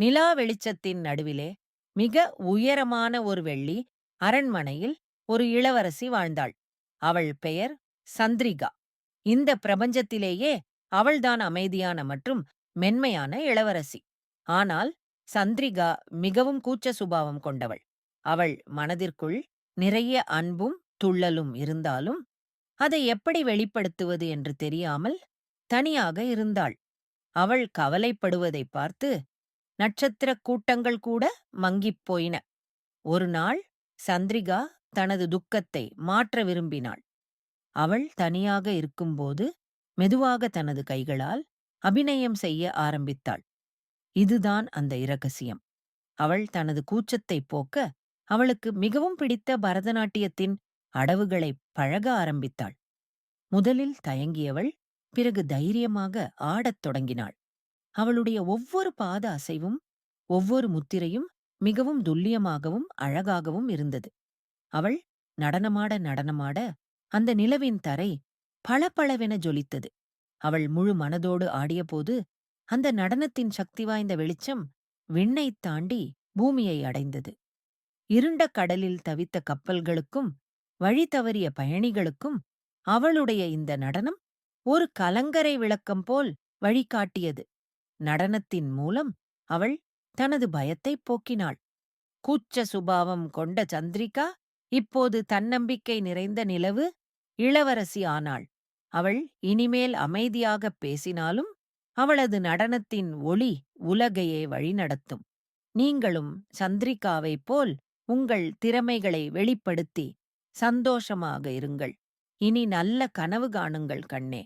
நிலா வெளிச்சத்தின் நடுவிலே மிக உயரமான ஒரு வெள்ளி அரண்மனையில் ஒரு இளவரசி வாழ்ந்தாள். அவள் பெயர் சந்திரிகா. இந்த பிரபஞ்சத்திலேயே அவள்தான் அமைதியான மற்றும் மென்மையான இளவரசி. ஆனால் சந்திரிகா மிகவும் கூச்ச சுபாவம் கொண்டவள். அவள் மனதிற்குள் நிறைய அன்பும் துள்ளலும் இருந்தாலும் அதை எப்படி வெளிப்படுத்துவது என்று தெரியாமல் தனியாக இருந்தாள். அவள் கவலைப்படுவதைப் பார்த்து நட்சத்திரக் கூட்டங்கள் கூட மங்கிப் போயின. ஒரு நாள் சந்திரிகா தனது துக்கத்தை மாற்ற விரும்பினாள். அவள் தனியாக இருக்கும்போது மெதுவாக தனது கைகளால் அபிநயம் செய்ய ஆரம்பித்தாள். இதுதான் அந்த இரகசியம். அவள் தனது கூச்சத்தைப் போக்க அவளுக்கு மிகவும் பிடித்த பரதநாட்டியத்தின் அடவுகளை பழக ஆரம்பித்தாள். முதலில் தயங்கியவள் பிறகு தைரியமாக ஆடத் தொடங்கினாள். அவளுடைய ஒவ்வொரு பாத அசைவும் ஒவ்வொரு முத்திரையும் மிகவும் துல்லியமாகவும் அழகாகவும் இருந்தது. அவள் நடனமாட நடனமாட அந்த நிலவின் தரை பளபளவென ஜொலித்தது. அவள் முழு மனதோடு ஆடியபோது அந்த நடனத்தின் சக்தி வாய்ந்த வெளிச்சம் விண்ணைத் தாண்டி பூமியை அடைந்தது. இருண்ட கடலில் தவித்த கப்பல்களுக்கும் வழி தவறிய பயணிகளுக்கும் அவளுடைய இந்த நடனம் ஒரு கலங்கரை விளக்கம் போல் வழிகாட்டியது. நடனத்தின் மூலம் அவள் தனது பயத்தைப் போக்கினாள். கூச்ச சுபாவம் கொண்ட சந்திரிகா இப்போது தன்னம்பிக்கை நிறைந்த நிலவு இளவரசி ஆனாள். அவள் இனிமேல் அமைதியாகப் பேசினாலும் அவளது நடனத்தின் ஒளி உலகையே வழிநடத்தும். நீங்களும் சந்திரிகாவைப் போல் உங்கள் திறமைகளை வெளிப்படுத்தி சந்தோஷமாக இருங்கள். இனி நல்ல கனவு காணுங்கள் கண்ணே.